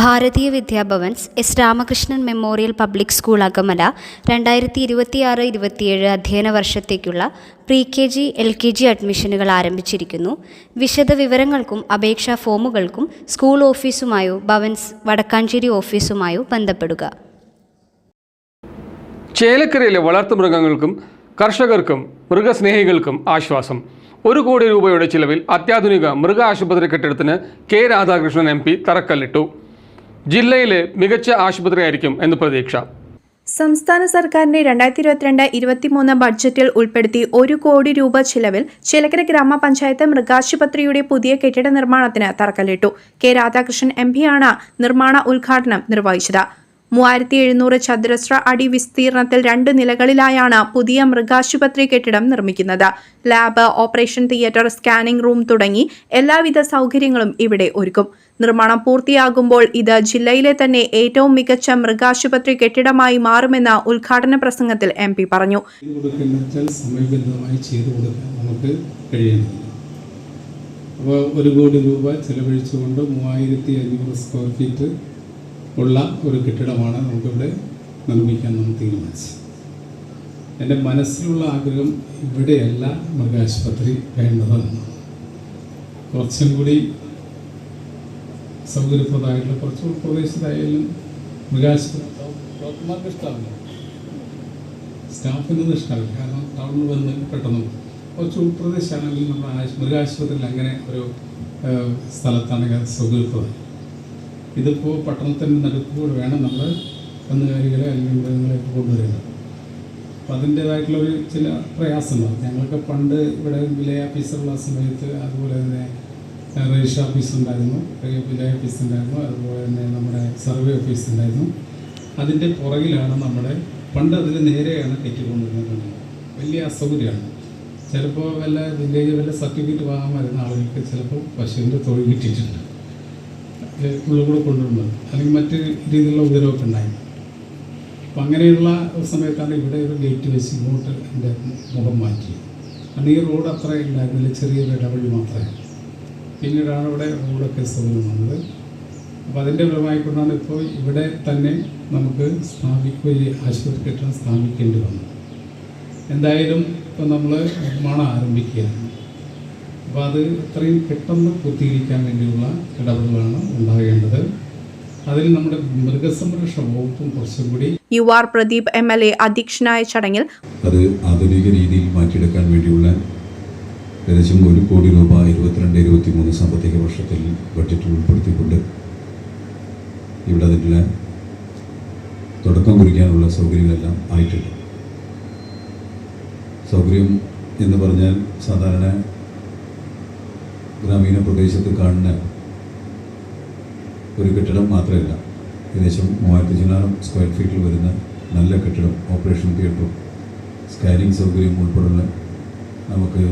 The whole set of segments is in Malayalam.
ഭാരതീയ Vidya Bhavan's S Ramakrishnan memorial public school Akamala രണ്ടായിരത്തി ഇരുപത്തിയാറ് ഇരുപത്തിയേഴ് അധ്യയന വർഷത്തേക്കുള്ള pre K G L K G അഡ്മിഷനുകൾ ആരംഭിച്ചിരിക്കുന്നു. വിശദ വിവരങ്ങൾക്കും അപേക്ഷാ ഫോമുകൾക്കും സ്കൂൾ ഓഫീസുമായോ ഭവൻസ് വടക്കാഞ്ചേരി ഓഫീസുമായോ ബന്ധപ്പെടുക. ചേലക്കരയിലെ വളർത്തുമൃഗങ്ങൾക്കും കർഷകർക്കും മൃഗസ്നേഹികൾക്കും ആശ്വാസം. ഒരു കോടി രൂപയുടെ ചിലവിൽ അത്യാധുനിക മൃഗാശുപത്രി കെട്ടിടത്തിന് കെ രാധാകൃഷ്ണൻ എം പി തറക്കല്ലിട്ടു. ജില്ലയിലെ മികച്ച ആശുപത്രിയായിരിക്കും എന്ന് പ്രതീക്ഷ. സംസ്ഥാന സർക്കാരിന്റെ രണ്ടായിരത്തി ഇരുപത്തിരണ്ട് ഇരുപത്തിമൂന്ന് ബഡ്ജറ്റിൽ ഉൾപ്പെടുത്തി ഒരു കോടി രൂപ ചിലവിൽ ചിലക്കര ഗ്രാമപഞ്ചായത്ത് മൃഗാശുപത്രിയുടെ പുതിയ കെട്ടിട നിർമ്മാണത്തിന് തറക്കല്ലിട്ടു. കെ രാധാകൃഷ്ണൻ എം പിയാണ് നിർമ്മാണ ഉദ്ഘാടനം നിർവഹിച്ചത്. മൂവായിരത്തി എഴുന്നൂറ് ചതുരശ്ര അടി വിസ്തീർണത്തിൽ രണ്ട് നിലകളിലായാണ് പുതിയ മൃഗാശുപത്രി കെട്ടിടം നിർമ്മിക്കുന്നത്. Lab operation theatre scanning room തുടങ്ങി എല്ലാവിധ സൗകര്യങ്ങളും ഇവിടെ ഒരുക്കും. നിർമ്മാണം പൂർത്തിയാകുമ്പോൾ ഇത് ജില്ലയിലെ തന്നെ ഏറ്റവും മികച്ച മൃഗാശുപത്രി കെട്ടിടമായി മാറുമെന്ന് ഉദ്ഘാടന പ്രസംഗത്തിൽ എം പി പറഞ്ഞു. അപ്പോൾ ഒരു കോടി രൂപ ചെലവഴിച്ചുകൊണ്ട് മൂവായിരത്തി അഞ്ഞൂറ് സ്ക്വയർ ഫീറ്റ് ഉള്ള ഒരു കെട്ടിടമാണ് നമുക്കിവിടെ നിർമ്മിക്കാൻ നമ്മൾ തീരുമാനിച്ചത്. എന്റെ മനസ്സിലുള്ള ആഗ്രഹം ഇവിടെയല്ല മൃഗാശുപത്രി വേണ്ടതെന്ന് കുറച്ചും കൂടി സൗകര്യപ്രദമായിട്ടുള്ള കുറച്ച് പ്രദേശത്തായാലും മൃഗാശുപത്രി ഡോക്ടർമാർക്ക് ഇഷ്ടമാവില്ല സ്റ്റാഫിനൊന്നും ഇഷ്ടമാവില്ല കാരണം ടൗണിൽ വന്ന് പെട്ടെന്ന്. കുറച്ച് ഉൾപ്രദേശമാണെങ്കിൽ നമ്മുടെ മൃഗാശുപത്രിയിൽ അങ്ങനെ ഒരു സ്ഥലത്താണെങ്കിൽ അത് സൗകര്യപ്രദം ഇതിപ്പോൾ പട്ടണത്തിന്റെ നടുക്കൂടെ വേണം നമ്മൾ കന്നുകാലികളെ അല്ലെങ്കിൽ മൃഗങ്ങളെ കൊണ്ടുവരുന്നത്. അപ്പം അതിന്റേതായിട്ടുള്ള ഒരു ചില പ്രയാസങ്ങളുണ്ട് ഞങ്ങൾക്ക് പണ്ട് ഇവിടെ വിലയ ഓഫീസുള്ള സമയത്ത് അതുപോലെ തന്നെ രജിസ്റ്റർ ഓഫീസ് ഉണ്ടായിരുന്നു വിലയ ഓഫീസ് ഉണ്ടായിരുന്നു അതുപോലെ തന്നെ നമ്മുടെ സർവേ ഓഫീസ് ഉണ്ടായിരുന്നു. അതിന്റെ പുറകിലാണ് നമ്മുടെ പണ്ട് അതിന് നേരെയാണ് കെറ്റിക്കൊണ്ടിരുന്നത് വലിയ അസൗകര്യമാണ്. ചിലപ്പോൾ വല്ല വില്ലേജ് വല്ല സർട്ടിഫിക്കറ്റ് വാങ്ങാൻ വരുന്ന ആളുകൾക്ക് ചിലപ്പോൾ പശുവിന്റെ തൊഴിൽ കിട്ടിയിട്ടുണ്ട്. കൂടെ കൊണ്ടുവരുന്നത് അല്ലെങ്കിൽ മറ്റ് രീതിയിലുള്ള ഉപദ്രവമൊക്കെ ഉണ്ടായി. അപ്പം അങ്ങനെയുള്ള സമയത്താണ് ഇവിടെ ഒരു ഗേറ്റ് വെച്ച് ഇങ്ങോട്ട് എന്റെ മുഖം മാറ്റി കാരണം ഈ റോഡ് അത്ര ഉണ്ടായിരുന്നില്ല ചെറിയൊരു ഇടവഴി മാത്രമേ. പിന്നീടാണ് ഇവിടെ റോഡൊക്കെ സൗകര്യം വന്നത് അപ്പോൾ അതിന്റെ ഫലമായിക്കൊണ്ടാണ് ഇപ്പോൾ ഇവിടെ തന്നെ നമുക്ക് സ്ഥാപിക്കുക ഈ ആശുപത്രി കെട്ടിടം സ്ഥാപിക്കേണ്ടി വന്നത്. എന്തായാലും ഇപ്പോൾ നമ്മൾ നിർമ്മാണം ആരംഭിക്കുകയാണ്. അപ്പോൾ അത് എത്രയും പെട്ടെന്ന് പൂർത്തീകരിക്കാൻ വേണ്ടിയുള്ള ഇടപെടലാണ് ഉണ്ടാകേണ്ടത്. അതിൽ നമ്മുടെ മൃഗസംരക്ഷണ വകുപ്പും കുറച്ചുകൂടി U R Pradeep M L A അധ്യക്ഷനായ ചടങ്ങിൽ അത് ആധുനിക രീതിയിൽ മാറ്റിയെടുക്കാൻ വേണ്ടിയുള്ള ഏകദേശം ഒരു കോടി രൂപ ഇരുപത്തിരണ്ട് ഇരുപത്തി മൂന്ന് സാമ്പത്തിക വർഷത്തിൽ ബഡ്ജറ്റിൽ ഉൾപ്പെടുത്തിക്കൊണ്ട് ഇവിടെ അതിന്റെ തുടക്കം കുറിക്കാനുള്ള സൗകര്യങ്ങളെല്ലാം ആയിട്ടുണ്ട്. സൗകര്യം എന്ന് പറഞ്ഞാൽ സാധാരണ ഗ്രാമീണ പ്രദേശത്ത് കാണുന്ന ഒരു കെട്ടിടം മാത്രമല്ല. ഏകദേശം മൂവായിരത്തി ചില്ലാനം സ്ക്വയർ ഫീറ്റിൽ വരുന്ന നല്ല കെട്ടിടം ഓപ്പറേഷൻ തിയേറ്ററും സ്കാനിങ് സൗകര്യം ഉൾപ്പെടെയുള്ള നമുക്ക്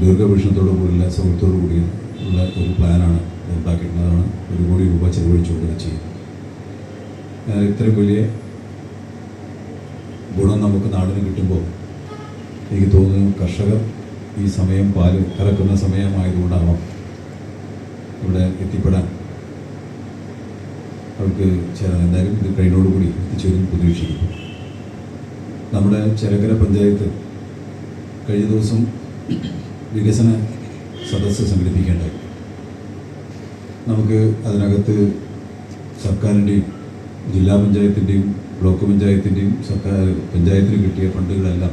ദീർഘവീക്ഷണത്തോടു കൂടിയുള്ള സൗകര്യത്തോടു കൂടി ഉള്ള ഒരു പ്ലാനാണ് ഉണ്ടാക്കിയിട്ടുള്ളതാണ്. ഒരു കോടി രൂപ ചെലവഴിച്ചുകൊണ്ട് ഇത് ചെയ്യുന്നത് ഇത്രയും വലിയ ഗുണം നമുക്ക് നാടിന് കിട്ടുമ്പോൾ എനിക്ക് തോന്നുന്നു കർഷകർ ഈ സമയം പാൽ കറക്കുന്ന സമയമായതുകൊണ്ടാവാം ഇവിടെ എത്തിപ്പെടാൻ. അവർക്ക് എന്തായാലും ഇത് കഴിഞ്ഞോടുകൂടി എത്തിച്ചേരും പ്രതീക്ഷിക്കുന്നു നമ്മുടെ ചെലക്കര പഞ്ചായത്ത് കഴിഞ്ഞ ദിവസം വികസന സദസ്സ് സംഘടിപ്പിക്കേണ്ടായി. നമുക്ക് അതിനകത്ത് സർക്കാരിന്റെയും ജില്ലാ പഞ്ചായത്തിന്റെയും ബ്ലോക്ക് പഞ്ചായത്തിന്റെയും സർക്കാർ പഞ്ചായത്തിന് കിട്ടിയ ഫണ്ടുകളെല്ലാം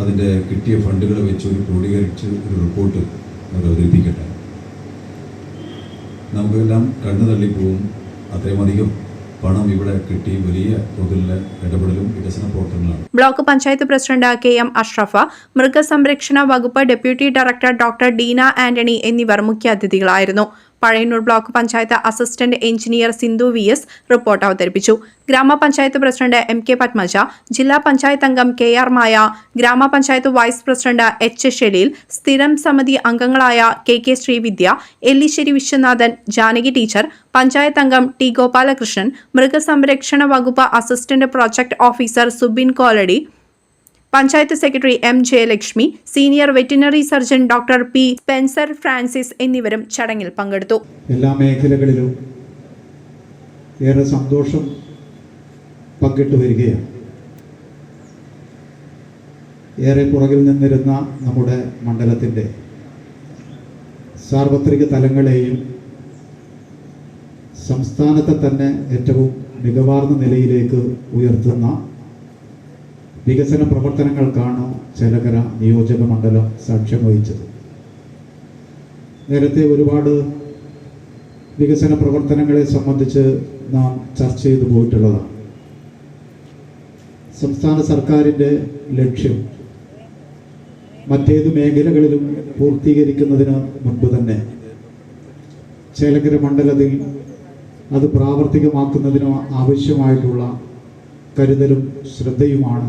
അതിന്റെ കിട്ടിയ ഫണ്ടുകൾ വെച്ച് ഒരു ക്രോഡീകരിച്ച് ഒരു റിപ്പോർട്ട് അവർ അവതരിപ്പിക്കട്ടെ. നമുക്കെല്ലാം കണ്ണു തള്ളിപ്പോവും അത്രയും അധികം പണം ഇവിടെ കിട്ടി. വലിയ തോതിലുള്ള ഇടപെടലും വികസന പ്രവർത്തനങ്ങളാണ്. Block panchayat president K M Ashraf മൃഗസംരക്ഷണ വകുപ്പ് deputy director doctor Deena Antony എന്നിവർ മുഖ്യാതിഥികളായിരുന്നു. Pazhayannur block panchayat assistant engineer Sindhu V S report അവതരിപ്പിച്ചു. ഗ്രാമപഞ്ചായത്ത് പ്രസിഡന്റ് എം കെ പത്മജ ജില്ലാ പഞ്ചായത്ത് അംഗം കെ ആർ മായ ഗ്രാമപഞ്ചായത്ത് വൈസ് പ്രസിഡന്റ് എച്ച് ഷെലീൽ സ്ഥിരം സമിതി അംഗങ്ങളായ K K Sreevidya Ellissery Viswanathan Janaki teacher panchayat അംഗം ടി ഗോപാലകൃഷ്ണൻ മൃഗസംരക്ഷണ വകുപ്പ് assistant project officer Subin Koladi panchayat secretary M Jayalakshmi senior veterinary surgeon doctor P Spencer Francis എന്നിവരും ചടങ്ങിൽ പങ്കെടുത്തു. എല്ലാ മേഖലകളിലും ഏറെ സന്തോഷം പങ്കിട്ടു വരികയാണ്. ഏറെ പുറകിൽ നിന്നിരുന്ന നമ്മുടെ മണ്ഡലത്തിന്റെ സാർവത്രിക തലങ്ങളെയും സംസ്ഥാനത്തെ തന്നെ ഏറ്റവും മികവാർന്ന നിലയിലേക്ക് ഉയർത്തുന്ന വികസന പ്രവർത്തനങ്ങൾക്കാണ് ചേലക്കര നിയോജക മണ്ഡലം സാക്ഷ്യം വഹിച്ചത് നേരത്തെ ഒരുപാട് വികസന പ്രവർത്തനങ്ങളെ സംബന്ധിച്ച് നാം ചർച്ച ചെയ്തു പോയിട്ടുള്ളതാണ്. സംസ്ഥാന സർക്കാരിന്റെ ലക്ഷ്യം മറ്റേത് മേഖലകളിലും പൂർത്തീകരിക്കുന്നതിന് മുൻപ് തന്നെ ചേലക്കര മണ്ഡലത്തിൽ അത് പ്രാവർത്തികമാക്കുന്നതിന് ആവശ്യമായിട്ടുള്ള കരുതലും ശ്രദ്ധയുമാണ്